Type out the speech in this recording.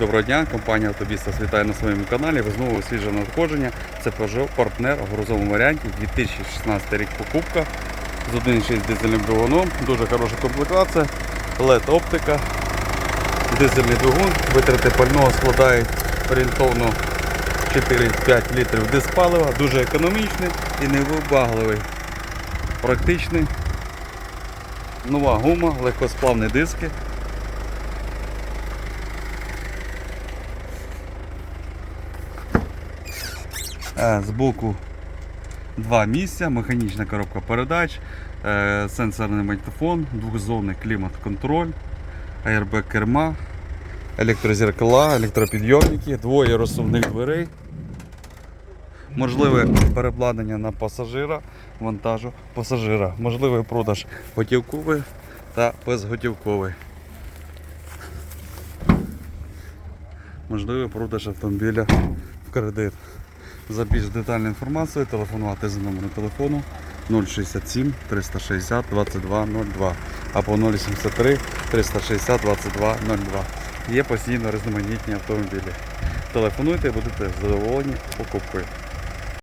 Доброго дня, компанія Автобіста вітає на своєму каналі. Ви знову свіже надходження. Це Peugeot партнер в грузовому варіанті 2016 рік покупка з 1.6 дизельним двигуном. Дуже хороша комплектація, LED оптика, дизельний двигун, витрати пального складають орієнтовно 4-5 літрів диспалива, дуже економічний і невибагливий. Практичний. Нова гума, легкосплавні диски. Збоку два місця, механічна коробка передач, е, сенсорний магнітофон, двохзонний клімат-контроль, аербек керма, електрозеркала, електропідйомники, двоє розсувних дверей. Можливе перебладнання на пасажира, вантажу пасажира, можливий продаж готівковий та безготівковий. Можливий продаж автомобіля в кредит. За більш детальною інформацією телефонувати за номером телефону 067 360 2202 або 073 360 2202. Є постійно різноманітні автомобілі. Телефонуйте, і будете задоволені покупкою.